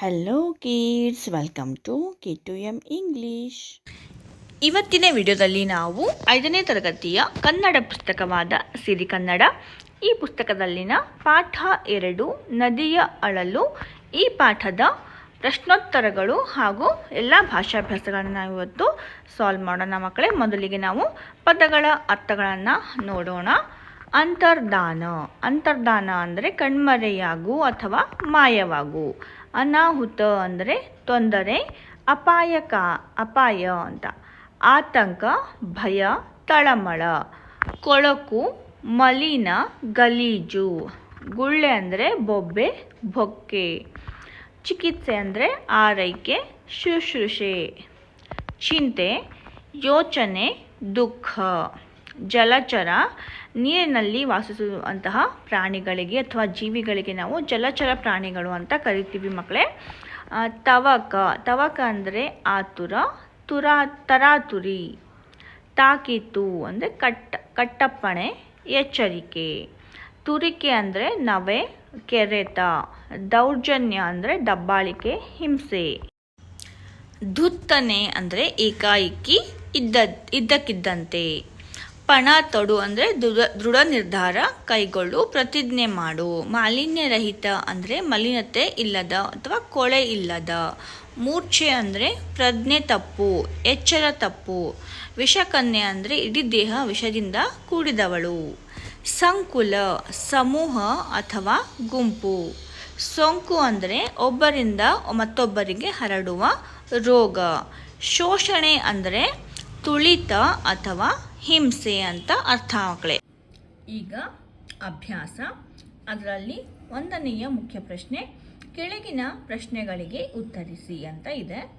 Hello kids welcome to K two M English ಇವತ್ತಿನ ವಿಡಿಯೋದಲ್ಲಿ ನಾವು ಐದನೇ ತರಗತಿಯ ಕನ್ನಡ ಪುಸ್ತಕವಾದ ಸಿರಿ ಕನ್ನಡ, ಈ ಪುಸ್ತಕದಲ್ಲಿನ ಪಾಠ ಎರಡು, ನದಿಯ ಅಳಲು, ಈ ಪಾಠದ ಪ್ರಶ್ನೋತ್ತರಗಳು ಹಾಗೂ ಎಲ್ಲ ಭಾಷಾಭ್ಯಾಸಗಳನ್ನು ನಾವು ಇವತ್ತು ಸಾಲ್ವ್ ಮಾಡೋಣ. ಮಕ್ಕಳೇ, ಮೊದಲಿಗೆ ನಾವು ಪದಗಳ ಅರ್ಥಗಳನ್ನು ನೋಡೋಣ. ಅಂತರ್ದಾನ. ಅಂತರ್ದಾನ ಅಂದರೆ ಕಣ್ಮರೆಯಾಗು ಅಥವಾ ಮಾಯವಾಗು. ಅನಾಹುತ ಅಂದರೆ ತೊಂದರೆ, ಅಪಾಯಕ, ಅಪಾಯ ಅಂತ. ಆತಂಕ, ಭಯ, ತಳಮಳ. ಕೊಳಕು, ಮಲಿನ, ಗಲೀಜು. ಗುಳ್ಳೆ ಅಂದರೆ ಬೊಬ್ಬೆ, ಬೊಕ್ಕೆ. ಚಿಕಿತ್ಸೆ ಅಂದರೆ ಆರೈಕೆ, ಶುಶ್ರೂಷೆ. ಚಿಂತೆ, ಯೋಚನೆ, ದುಃಖ. ಜಲಚರ, ನೀರಿನಲ್ಲಿ ವಾಸಿಸುವಂತಹ ಪ್ರಾಣಿಗಳಿಗೆ ಅಥವಾ ಜೀವಿಗಳಿಗೆ ನಾವು ಜಲಚರ ಪ್ರಾಣಿಗಳು ಅಂತ ಕರಿತೀವಿ ಮಕ್ಕಳೇ. ತವಕ ತವಕ ಅಂದರೆ ಆತುರ, ತುರಾ, ತರಾತುರಿ, ತಾಕೀತು ಅಂದರೆ ಕಟ್ಟ, ಕಟ್ಟಪ್ಪಣೆ, ಎಚ್ಚರಿಕೆ. ತುರಿಕೆ ಅಂದರೆ ನವೆ, ಕೆರೆತ, ದೌರ್ಜನ್ಯ ಅಂದರೆ ದಬ್ಬಾಳಿಕೆ, ಹಿಂಸೆ. ಧುತ್ತನೆ ಅಂದರೆ ಏಕಾಏಕಿ ಇದ್ದ, ಇದ್ದಕ್ಕಿದ್ದಂತೆ. ಪಣ ತೊಡು ಅಂದರೆ ದೃಢ ದೃಢ ನಿರ್ಧಾರ ಕೈಗೊಳ್ಳು, ಪ್ರತಿಜ್ಞೆ ಮಾಡು. ಮಾಲಿನ್ಯರಹಿತ ಅಂದರೆ ಮಲಿನತೆ ಇಲ್ಲದ ಅಥವಾ ಕೊಳೆ ಇಲ್ಲದ. ಮೂರ್ಛೆ ಅಂದರೆ ಪ್ರಜ್ಞೆ ತಪ್ಪು, ಎಚ್ಚರ ತಪ್ಪು. ವಿಷಕನ್ಯೆ ಅಂದರೆ ಇಡೀ ದೇಹ ವಿಷದಿಂದ ಕೂಡಿದವಳು. ಸಂಕುಲ, ಸಮೂಹ ಅಥವಾ ಗುಂಪು. ಸೋಂಕು ಅಂದರೆ ಒಬ್ಬರಿಂದ ಮತ್ತೊಬ್ಬರಿಗೆ ಹರಡುವ ರೋಗ. ಶೋಷಣೆ ಅಂದರೆ ತುಳಿತ ಅಥವಾ ಹಿಂಸೆ ಅಂತ ಅರ್ಥ ಮಕ್ಕಳೇ. ಈಗ ಅಭ್ಯಾಸ. ಅದರಲ್ಲಿ ಒಂದನೆಯ ಮುಖ್ಯ ಪ್ರಶ್ನೆ, ಕೆಳಗಿನ ಪ್ರಶ್ನೆಗಳಿಗೆ ಉತ್ತರಿಸಿ ಅಂತ ಇದೆ.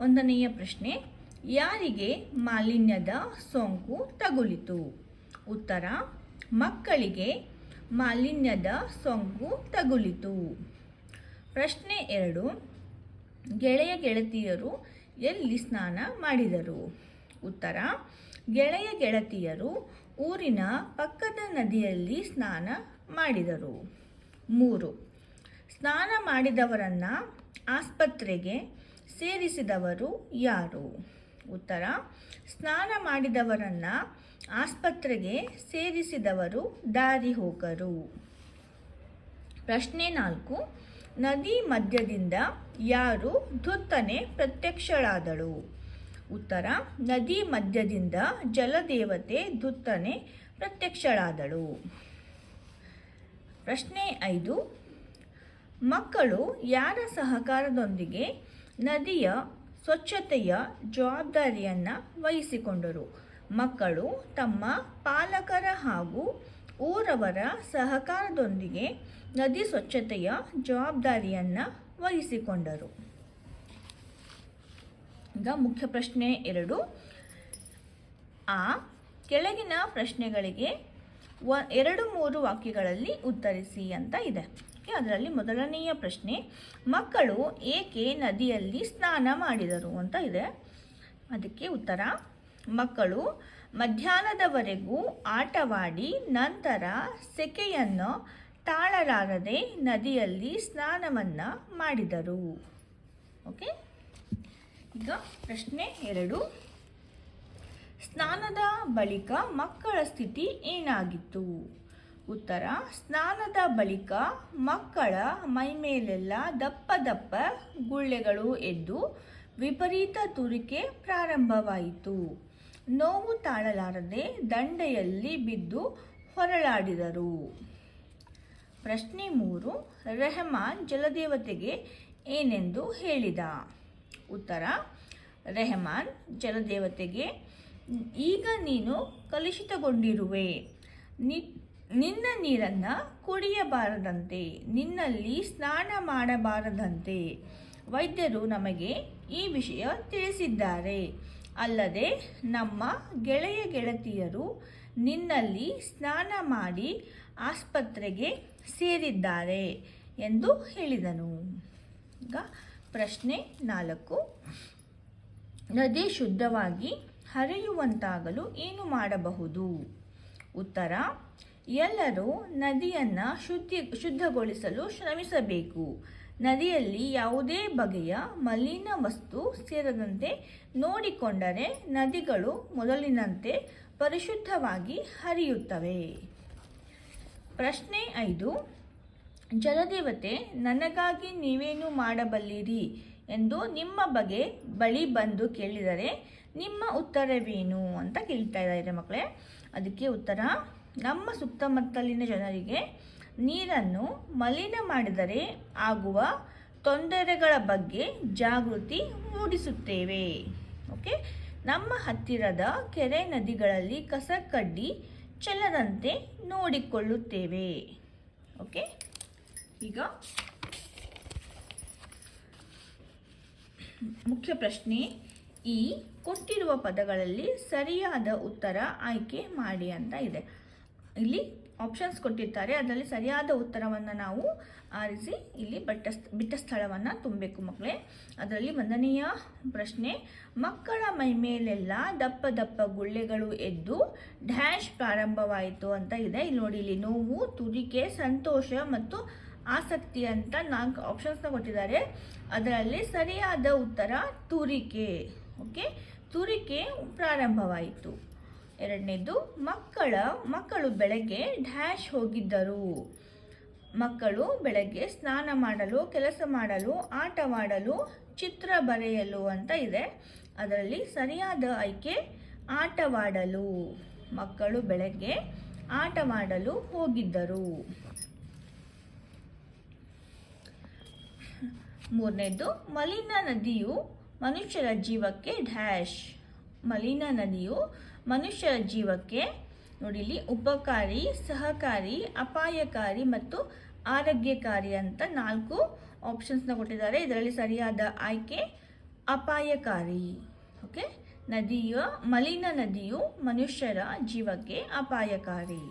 ಒಂದನೆಯ ಪ್ರಶ್ನೆ, ಯಾರಿಗೆ ಮಾಲಿನ್ಯದ ಸೋಂಕು ತಗುಲಿತು? ಉತ್ತರ, ಮಕ್ಕಳಿಗೆ ಮಾಲಿನ್ಯದ ಸೋಂಕು ತಗುಲಿತು. ಪ್ರಶ್ನೆ ಎರಡು, ಗೆಳೆಯ ಗೆಳತಿಯರು ಎಲ್ಲಿ ಸ್ನಾನ ಮಾಡಿದರು? ಉತ್ತರ ಗೆಳೆಯ ಗೆಳತಿಯರು ಊರಿನ ಪಕ್ಕದ ನದಿಯಲ್ಲಿ ಸ್ನಾನ ಮಾಡಿದರು. ಮೂರು, ಸ್ನಾನ ಮಾಡಿದವರನ್ನ ಆಸ್ಪತ್ರೆಗೆ ಸೇರಿಸಿದವರು ಯಾರು? ಉತ್ತರ, ಸ್ನಾನ ಮಾಡಿದವರನ್ನ ಆಸ್ಪತ್ರೆಗೆ ಸೇರಿಸಿದವರು ದಾರಿ ಹೋಗರು. ಪ್ರಶ್ನೆ ನಾಲ್ಕು, ನದಿ ಮಧ್ಯದಿಂದ ಯಾರು ಧುತ್ತನೆ ಪ್ರತ್ಯಕ್ಷಳಾದಳು? ಉತ್ತರ, ನದಿ ಮಧ್ಯದಿಂದ ಜಲದೇವತೆ ದುತ್ತನೆ ಪ್ರತ್ಯಕ್ಷಳಾದಳು. ಪ್ರಶ್ನೆ ಐದು, ಮಕ್ಕಳು ಯಾರ ಸಹಕಾರದೊಂದಿಗೆ ನದಿಯ ಸ್ವಚ್ಛತೆಯ ಜವಾಬ್ದಾರಿಯನ್ನು ವಹಿಸಿಕೊಂಡರು? ಮಕ್ಕಳು ತಮ್ಮ ಪಾಲಕರ ಹಾಗೂ ಊರವರ ಸಹಕಾರದೊಂದಿಗೆ ನದಿ ಸ್ವಚ್ಛತೆಯ ಜವಾಬ್ದಾರಿಯನ್ನು ವಹಿಸಿಕೊಂಡರು. ಈಗ ಮುಖ್ಯ ಪ್ರಶ್ನೆ ಎರಡು. ಆ, ಕೆಳಗಿನ ಪ್ರಶ್ನೆಗಳಿಗೆ ವ, ಎರಡು ಮೂರು ವಾಕ್ಯಗಳಲ್ಲಿ ಉತ್ತರಿಸಿ ಅಂತ ಇದೆ. ಓಕೆ, ಅದರಲ್ಲಿ ಮೊದಲನೆಯ ಪ್ರಶ್ನೆ, ಮಕ್ಕಳು ಏಕೆ ನದಿಯಲ್ಲಿ ಸ್ನಾನ ಮಾಡಿದರು ಅಂತ ಇದೆ. ಅದಕ್ಕೆ ಉತ್ತರ, ಮಕ್ಕಳು ಮಧ್ಯಾಹ್ನದವರೆಗೂ ಆಟವಾಡಿ ನಂತರ ಸೆಕೆಯನ್ನು ತಾಳಲಾರದೆ ನದಿಯಲ್ಲಿ ಸ್ನಾನವನ್ನು ಮಾಡಿದರು. ಓಕೆ ಈಗ ಪ್ರಶ್ನೆ ಎರಡು. ಸ್ನಾನದ ಬಳಿಕ ಮಕ್ಕಳ ಸ್ಥಿತಿ ಏನಾಗಿತ್ತು? ಉತ್ತರ, ಸ್ನಾನದ ಬಳಿಕ ಮಕ್ಕಳ ಮೈಮೇಲೆಲ್ಲ ದಪ್ಪ ದಪ್ಪ ಗುಳ್ಳೆಗಳು ಎದ್ದು ವಿಪರೀತ ತುರಿಕೆ ಪ್ರಾರಂಭವಾಯಿತು. ನೋವು ತಾಳಲಾರದೆ ದಂಡೆಯಲ್ಲಿ ಬಿದ್ದು ಹೊರಳಾಡಿದರು. ಪ್ರಶ್ನೆ ಮೂರು, ರೆಹಮಾನ್ ಜಲದೇವತೆಗೆ ಏನೆಂದು ಹೇಳಿದ? ಉತ್ತರ. ರೆಹಮಾನ್ ಜಲದೇವತೆಗೆ ಈಗ ನೀನು ಕಲುಷಿತಗೊಂಡಿರುವೆ. ನಿ- ನಿನ್ನ ನೀರನ್ನು ಕುಡಿಯಬಾರದಂತೆ, ನಿನ್ನಲ್ಲಿ ಸ್ನಾನ ಮಾಡಬಾರದಂತೆ. ವೈದ್ಯರು ನಮಗೆ ಈ ವಿಷಯ ತಿಳಿಸಿದ್ದಾರೆ. ಅಲ್ಲದೆ ನಮ್ಮ ಗೆಳೆಯ ಗೆಳತಿಯರು ನಿನ್ನಲ್ಲಿ ಸ್ನಾನ ಮಾಡಿ ಆಸ್ಪತ್ರೆಗೆ ಸೇರಿದ್ದಾರೆ ಎಂದು ಹೇಳಿದನು. ಈಗ ಪ್ರಶ್ನೆ ನಾಲ್ಕು. ನದಿ ಶುದ್ಧವಾಗಿ ಹರಿಯುವಂತಾಗಲು ಏನು ಮಾಡಬಹುದು? ಉತ್ತರ, ಎಲ್ಲರೂ ನದಿಯನ್ನು ಶುದ್ಧಿ, ಶುದ್ಧಗೊಳಿಸಲು ಶ್ರಮಿಸಬೇಕು. ನದಿಯಲ್ಲಿ ಯಾವುದೇ ಬಗೆಯ ಮಲಿನ ವಸ್ತು ಸೇರದಂತೆ ನೋಡಿಕೊಂಡರೆ ನದಿಗಳು ಮೊದಲಿನಂತೆ ಪರಿಶುದ್ಧವಾಗಿ ಹರಿಯುತ್ತವೆ. ಪ್ರಶ್ನೆ ಐದು. ಜಲದೇವತೆ ನನಗಾಗಿ ನೀವೇನು ಮಾಡಬಲ್ಲಿರಿ ಎಂದು ನಿಮ್ಮ ಬಗೆ ಬಳಿ ಬಂದು ಕೇಳಿದರೆ ನಿಮ್ಮ ಉತ್ತರವೇನು ಅಂತ ಕೇಳ್ತಾ ಇದ್ದಾರೆ ಮಕ್ಕಳೇ. ಅದಕ್ಕೆ ಉತ್ತರ, ನಮ್ಮ ಸುತ್ತಮುತ್ತಲಿನ ಜನರಿಗೆ ನೀರನ್ನು ಮಲಿನ ಮಾಡಿದರೆ ಆಗುವ ತೊಂದರೆಗಳ ಬಗ್ಗೆ ಜಾಗೃತಿ ಮೂಡಿಸುತ್ತೇವೆ. ಓಕೆ? ನಮ್ಮ ಹತ್ತಿರದ ಕೆರೆ ನದಿಗಳಲ್ಲಿ ಕಸ ಕಡ್ಡಿ ಚೆಲ್ಲದಂತೆ ನೋಡಿಕೊಳ್ಳುತ್ತೇವೆ. ಓಕೆ? ಈಗ ಮುಖ್ಯ ಪ್ರಶ್ನೆ, ಈ ಕೊಟ್ಟಿರುವ ಪದಗಳಲ್ಲಿ ಸರಿಯಾದ ಉತ್ತರ ಆಯ್ಕೆ ಮಾಡಿ ಅಂತ ಇದೆ. ಇಲ್ಲಿ ಆಪ್ಷನ್ಸ್ ಕೊಟ್ಟಿರ್ತಾರೆ. ಅದರಲ್ಲಿ ಸರಿಯಾದ ಉತ್ತರವನ್ನು ನಾವು ಆರಿಸಿ ಇಲ್ಲಿ ಬಟ್ಟ ಬಿಟ್ಟ ಸ್ಥಳವನ್ನು ತುಂಬಬೇಕು ಮಕ್ಕಳೇ ಅದರಲ್ಲಿ ಒಂದನೆಯ ಪ್ರಶ್ನೆ, ಮಕ್ಕಳ ಮೈ ಮೇಲೆಲ್ಲ ದಪ್ಪ ದಪ್ಪ ಗುಳ್ಳೆಗಳು ಎದ್ದು ಡ್ಯಾಶ್ ಪ್ರಾರಂಭವಾಯಿತು ಅಂತ ಇದೆ. ಇಲ್ಲಿ ನೋಡಿ, ಇಲ್ಲಿ ನೋವು, ತುರಿಕೆ, ಸಂತೋಷ ಮತ್ತು ಆಸಕ್ತಿ ಅಂತ ನಾಲ್ಕು ಆಪ್ಷನ್ಸ್ನ ಕೊಟ್ಟಿದ್ದಾರೆ. ಅದರಲ್ಲಿ ಸರಿಯಾದ ಉತ್ತರ ತುರಿಕೆ. ಓಕೆ ತುರಿಕೆ ಪ್ರಾರಂಭವಾಯಿತು. ಎರಡನೇದು, ಮಕ್ಕಳ, ಮಕ್ಕಳು ಬೆಳಗ್ಗೆ ಡ್ಯಾಶ್ ಹೋಗಿದ್ದರು. ಮಕ್ಕಳು ಬೆಳಗ್ಗೆ ಸ್ನಾನ ಮಾಡಲು, ಕೆಲಸ ಮಾಡಲು ಆಟವಾಡಲು ಚಿತ್ರ ಬರೆಯಲು ಅಂತ ಇದೆ. ಅದರಲ್ಲಿ ಸರಿಯಾದ ಆಯ್ಕೆ, ಆಟವಾಡಲು. ಮಕ್ಕಳು ಬೆಳಗ್ಗೆ ಆಟವಾಡಲು ಹೋಗಿದ್ದರು. ಮೂರನೇದು, ಮಲಿನ ನದಿಯು ಮನುಷ್ಯರ ಜೀವಕ್ಕೆ ಡ್ಯಾಶ್. ಮಲಿನ ನದಿಯು ಮನುಷ್ಯರ ಜೀವಕ್ಕೆ, ನೋಡಿ ಇಲ್ಲಿ, ಉಪಕಾರಿ, ಸಹಕಾರಿ, ಅಪಾಯಕಾರಿ ಮತ್ತು ಆರೋಗ್ಯಕಾರಿ ಅಂತ ನಾಲ್ಕು ಆಪ್ಷನ್ಸ್ನ ಕೊಟ್ಟಿದ್ದಾರೆ. ಇದರಲ್ಲಿ ಸರಿಯಾದ ಆಯ್ಕೆ, ಅಪಾಯಕಾರಿ. ಓಕೆ ನದಿಯ, ಮಲಿನ ನದಿಯು ಮನುಷ್ಯರ ಜೀವಕ್ಕೆ ಅಪಾಯಕಾರಿ.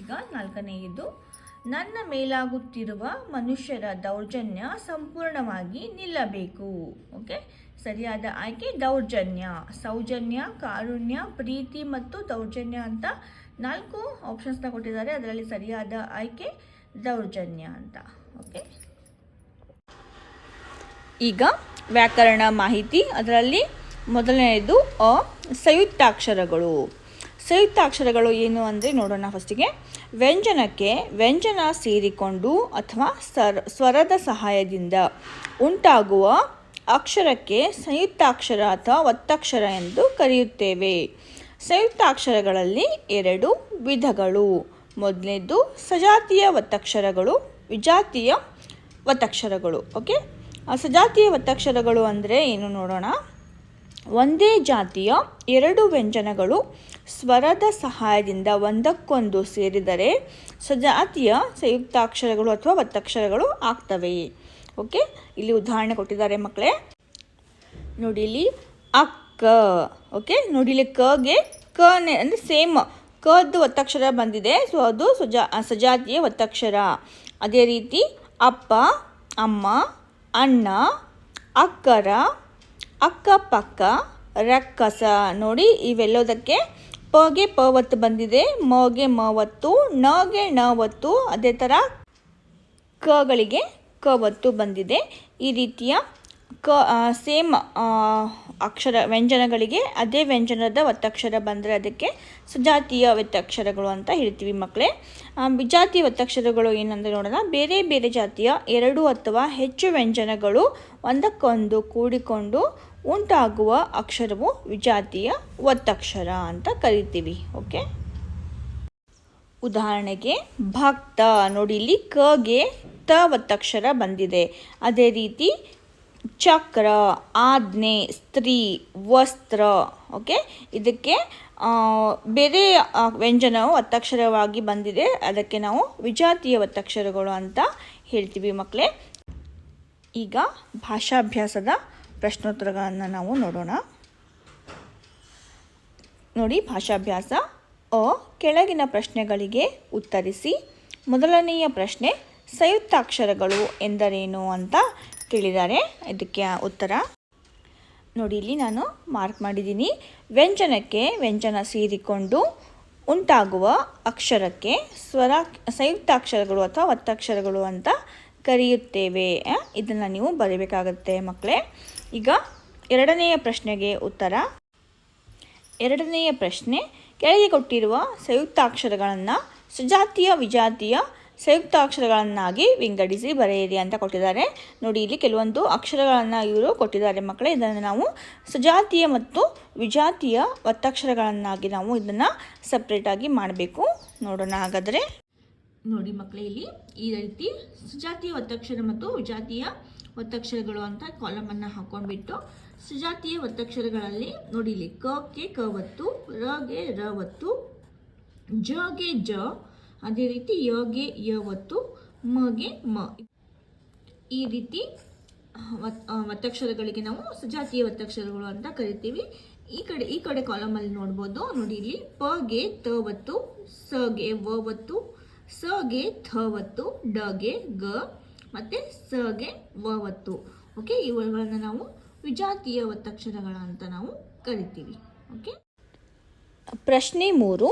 ಈಗ ನಾಲ್ಕನೆಯದು ನನ್ನ ಮೇಲಾಗುತ್ತಿರುವ ಮನುಷ್ಯರ ದೌರ್ಜನ್ಯ ಸಂಪೂರ್ಣವಾಗಿ ನಿಲ್ಲಬೇಕು. ಓಕೆ ಸರಿಯಾದ ಆಯ್ಕೆ? ದೌರ್ಜನ್ಯ. ಸೌಜನ್ಯ, ಕಾರುಣ್ಯ, ಪ್ರೀತಿ ಮತ್ತು ದೌರ್ಜನ್ಯ ಅಂತ ನಾಲ್ಕು ಆಪ್ಷನ್ಸ್ನ ಕೊಟ್ಟಿದ್ದಾರೆ ಅದರಲ್ಲಿ ಸರಿಯಾದ ಆಯ್ಕೆ, ದೌರ್ಜನ್ಯ ಅಂತ. ಓಕೆ ಈಗ ವ್ಯಾಕರಣ ಮಾಹಿತಿ. ಅದರಲ್ಲಿ ಮೊದಲನೆಯದು ಅ, ಸಂಯುಕ್ತಾಕ್ಷರಗಳು. ಸಂಯುಕ್ತಾಕ್ಷರಗಳು ಏನು ಅಂದರೆ ನೋಡೋಣ ಫಸ್ಟಿಗೆ ವ್ಯಂಜನಕ್ಕೆ ವ್ಯಂಜನ ಸೇರಿಕೊಂಡು ಅಥವಾ ಸರ್, ಸ್ವರದ ಸಹಾಯದಿಂದ ಉಂಟಾಗುವ ಅಕ್ಷರಕ್ಕೆ ಸಂಯುಕ್ತಾಕ್ಷರ ಅಥವಾ ಒತ್ತಕ್ಷರ ಎಂದು ಕರೆಯುತ್ತೇವೆ. ಸಂಯುಕ್ತಾಕ್ಷರಗಳಲ್ಲಿ ಎರಡು ವಿಧಗಳು. ಮೊದಲನೇದು ಸಜಾತಿಯ ಒತ್ತಕ್ಷರಗಳು, ವಿಜಾತಿಯ ಒತ್ತಕ್ಷರಗಳು ಓಕೆ ಸಜಾತಿಯ ಒತ್ತಕ್ಷರಗಳು ಅಂದರೆ ಏನು ನೋಡೋಣ? ಒಂದೇ ಜಾತಿಯ ಎರಡು ವ್ಯಂಜನಗಳು ಸ್ವರದ ಸಹಾಯದಿಂದ ಒಂದಕ್ಕೊಂದು ಸೇರಿದರೆ ಸಜಾತಿಯ ಸಂಯುಕ್ತಾಕ್ಷರಗಳು ಅಥವಾ ಒತ್ತಕ್ಷರಗಳು ಆಗ್ತವೆ. ಓಕೆ? ಇಲ್ಲಿ ಉದಾಹರಣೆ ಕೊಟ್ಟಿದ್ದಾರೆ ಮಕ್ಕಳೇ. ನೋಡಿ ಇಲ್ಲಿ ಅಕ್ಕ. ಓಕೆ? ನೋಡಿ ಇಲ್ಲಿ ಕಗೆ ಕನೆ ಅಂದರೆ ಸೇಮ್. ಕದ್ದು ಒತ್ತಕ್ಷರ ಬಂದಿದೆ. ಸೊ ಅದು ಸುಜಾ ಸಜಾತಿಯ ಒತ್ತಕ್ಷರ ಅದೇ ರೀತಿ ಅಪ್ಪ, ಅಮ್ಮ, ಅಣ್ಣ, ಅಕ್ಕರ, ಅಕ್ಕಪಕ್ಕ, ರಕ್ಕಸ. ನೋಡಿ ಇವೆಲ್ಲದಕ್ಕೆ ಪಗೆ ಪವತ್ತು ಬಂದಿದೆ, ಮಗೆ ಮ ಒತ್ತು ನಗೆ ನವತ್ತು, ಅದೇ ಥರ ಕಗಳಿಗೆ ಕವತ್ತು ಬಂದಿದೆ. ಈ ರೀತಿಯ ಕ ಸೇಮ್ ಅಕ್ಷರ, ವ್ಯಂಜನಗಳಿಗೆ ಅದೇ ವ್ಯಂಜನದ ಒತ್ತಕ್ಷರ ಬಂದರೆ ಅದಕ್ಕೆ ಸುಜಾತಿಯ ಒತ್ತಕ್ಷರಗಳು ಅಂತ ಹೇಳ್ತೀವಿ ಮಕ್ಕಳೇ ವಿಜಾತಿ ಒತ್ತಕ್ಷರಗಳು ಏನಂದ್ರೆ ನೋಡೋಣ. ಬೇರೆ ಬೇರೆ ಜಾತಿಯ ಎರಡು ಅಥವಾ ಹೆಚ್ಚು ವ್ಯಂಜನಗಳು ಒಂದಕ್ಕೊಂದು ಕೂಡಿಕೊಂಡು ಉಂಟಾಗುವ ಅಕ್ಷರವು ವಿಜಾತಿಯ ಒತ್ತಕ್ಷರ ಅಂತ ಕರಿತೀವಿ. ಓಕೆ? ಉದಾಹರಣೆಗೆ ಭಕ್ತ. ನೋಡಿ ಇಲ್ಲಿ ಕಗೆ ತ ಒತ್ತಕ್ಷರ ಬಂದಿದೆ. ಅದೇ ರೀತಿ ಚಕ್ರ, ಆಜ್ಞೆ, ಸ್ತ್ರೀ, ವಸ್ತ್ರ ಓಕೆ ಇದಕ್ಕೆ ಬೇರೆ ವ್ಯಂಜನವು ಒತ್ತಕ್ಷರವಾಗಿ ಬಂದಿದೆ. ಅದಕ್ಕೆ ನಾವು ವಿಜಾತಿಯ ಒತ್ತಕ್ಷರಗಳು ಅಂತ ಹೇಳ್ತೀವಿ ಮಕ್ಕಳೇ ಈಗ ಭಾಷಾಭ್ಯಾಸದ ಪ್ರಶ್ನೋತ್ತರಗಳನ್ನು ನಾವು ನೋಡೋಣ. ನೋಡಿ, ಭಾಷಾಭ್ಯಾಸ. ಅ, ಕೆಳಗಿನ ಪ್ರಶ್ನೆಗಳಿಗೆ ಉತ್ತರಿಸಿ. ಮೊದಲನೆಯ ಪ್ರಶ್ನೆ, ಸಂಯುಕ್ತಾಕ್ಷರಗಳು ಎಂದರೇನು ಅಂತ ಕೇಳಿದ್ದಾರೆ. ಇದಕ್ಕೆ ಉತ್ತರ. ನೋಡಿ, ಇಲ್ಲಿ ನಾನು ಮಾರ್ಕ್ ಮಾಡಿದ್ದೀನಿ. ವ್ಯಂಜನಕ್ಕೆ ವ್ಯಂಜನ ಸೇರಿಕೊಂಡು ಉಂಟಾಗುವ ಅಕ್ಷರಕ್ಕೆ ಸ್ವರ, ಸಂಯುಕ್ತಾಕ್ಷರಗಳು ಅಥವಾ ಒತ್ತಕ್ಷರಗಳು ಅಂತ ಕರೆಯುತ್ತೇವೆ. ಇದನ್ನು ನೀವು ಬರೀಬೇಕಾಗತ್ತೆ ಮಕ್ಕಳೇ ಈಗ ಎರಡನೆಯ ಪ್ರಶ್ನೆಗೆ ಉತ್ತರ. ಎರಡನೆಯ ಪ್ರಶ್ನೆ, ಕೆಳಗೆ ಕೊಟ್ಟಿರುವ ಸಂಯುಕ್ತಾಕ್ಷರಗಳನ್ನು ಸುಜಾತಿಯ, ವಿಜಾತಿಯ ಸಂಯುಕ್ತಾಕ್ಷರಗಳನ್ನಾಗಿ ವಿಂಗಡಿಸಿ ಬರೆಯಿರಿ ಅಂತ ಕೊಟ್ಟಿದ್ದಾರೆ. ನೋಡಿ, ಇಲ್ಲಿ ಕೆಲವೊಂದು ಅಕ್ಷರಗಳನ್ನು ಇವರು ಕೊಟ್ಟಿದ್ದಾರೆ ಮಕ್ಕಳೇ. ಇದನ್ನು ನಾವು ಸಜಾತಿಯ ಮತ್ತು ವಿಜಾತಿಯ ಒತ್ತಕ್ಷರಗಳನ್ನಾಗಿ ನಾವು ಇದನ್ನು ಸಪ್ರೇಟಾಗಿ ಮಾಡಬೇಕು. ನೋಡೋಣ ಹಾಗಾದರೆ. ನೋಡಿ ಮಕ್ಕಳೇ, ಇಲ್ಲಿ ಈ ರೀತಿ ಸುಜಾತಿಯ ಒತ್ತಕ್ಷರ ಮತ್ತು ವಿಜಾತಿಯ ಒತ್ತಕ್ಷರಗಳು ಅಂತ ಕಾಲಮನ್ನು ಹಾಕೊಂಡ್ಬಿಟ್ಟು ಸುಜಾತೀಯ ಒತ್ತಕ್ಷರಗಳಲ್ಲಿ ನೋಡಿ, ಇಲ್ಲಿ ಕ, ಕೆ, ಕ ಒತ್ತು ರಗೆ ರ ಒತ್ತು ಜಗೆ ಜ ಅದೇ ರೀತಿ ಯಗೆ ಯ ಒತ್ತು ಮಗೆ, ಮ. ಈ ರೀತಿ ಒತ್ತಕ್ಷರಗಳಿಗೆ ನಾವು ಸುಜಾತಿಯ ಒತ್ತಕ್ಷರಗಳು ಅಂತ ಕರಿತೀವಿ. ಈ ಕಡೆ ಈ ಕಡೆ ಕಾಲಮಲ್ಲಿ ನೋಡ್ಬೋದು. ನೋಡಿ ಇಲ್ಲಿ ಪಗೆ ತ ಒತ್ತು ಗೆ, ವ ಒತ್ತು ಗೆ, ಥ ಒತ್ತು ಗೆ, ಗ, ಮತ್ತು ಸ ವ ಒತ್ತು ಓಕೆ ಇವುಗಳನ್ನು ನಾವು ವಿಜಾತಿಯ ಒತ್ತಕ್ಷರಗಳ ಅಂತ ನಾವು ಕರಿತೀವಿ. ಓಕೆ ಪ್ರಶ್ನೆ ಮೂರು.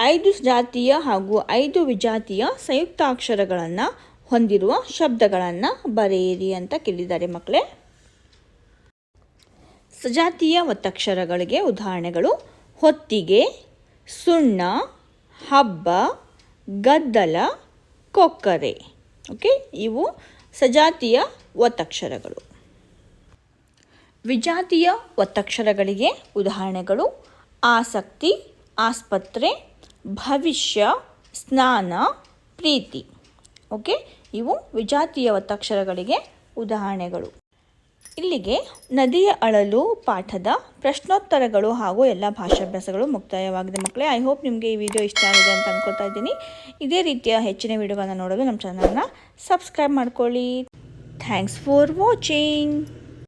ಐದು ಜಾತಿಯ ಹಾಗೂ ಐದು ವಿಜಾತಿಯ ಸಂಯುಕ್ತಾಕ್ಷರಗಳನ್ನು ಹೊಂದಿರುವ ಶಬ್ದಗಳನ್ನು ಬರೆಯಿರಿ ಅಂತ ಕೇಳಿದ್ದಾರೆ ಮಕ್ಕಳೇ. ಸಜಾತಿಯ ಒತ್ತಕ್ಷರಗಳಿಗೆ ಉದಾಹರಣೆಗಳು, ಹೊತ್ತಿಗೆ, ಸುಣ್ಣ, ಹಬ್ಬ, ಗದ್ದಲ, ಕೊಕ್ಕರೆ. ಓಕೆ, ಇವು ಸಜಾತಿಯ ಒತ್ತಕ್ಷರಗಳು. ವಿಜಾತಿಯ ಒತ್ತಕ್ಷರಗಳಿಗೆ ಉದಾಹರಣೆಗಳು, ಆಸಕ್ತಿ, ಆಸ್ಪತ್ರೆ ಭವಿಷ್ಯ, ಸ್ನಾನ, ಪ್ರೀತಿ. ಓಕೆ? ಇವು ವಿಜಾತಿಯ ಒತ್ತಕ್ಷರಗಳಿಗೆ ಉದಾಹರಣೆಗಳು. ಇಲ್ಲಿಗೆ ನದಿಯ ಅಳಲು ಪಾಠದ ಪ್ರಶ್ನೋತ್ತರಗಳು ಹಾಗೂ ಎಲ್ಲ ಭಾಷಾಭ್ಯಾಸಗಳು ಮುಕ್ತಾಯವಾಗಿದೆ ಮಕ್ಕಳೇ. ಐ ಹೋಪ್ ನಿಮಗೆ ಈ ವಿಡಿಯೋ ಇಷ್ಟ ಆಗಿದೆ ಅಂತ ಅಂದ್ಕೊಳ್ತಾ ಇದ್ದೀನಿ. ಇದೇ ರೀತಿಯ ಹೆಚ್ಚಿನ ವಿಡಿಯೋಗಳನ್ನು ನೋಡಲು ನಮ್ಮ ಚಾನಲ್ನ ಸಬ್ಸ್ಕ್ರೈಬ್ ಮಾಡ್ಕೊಳ್ಳಿ. Thanks for watching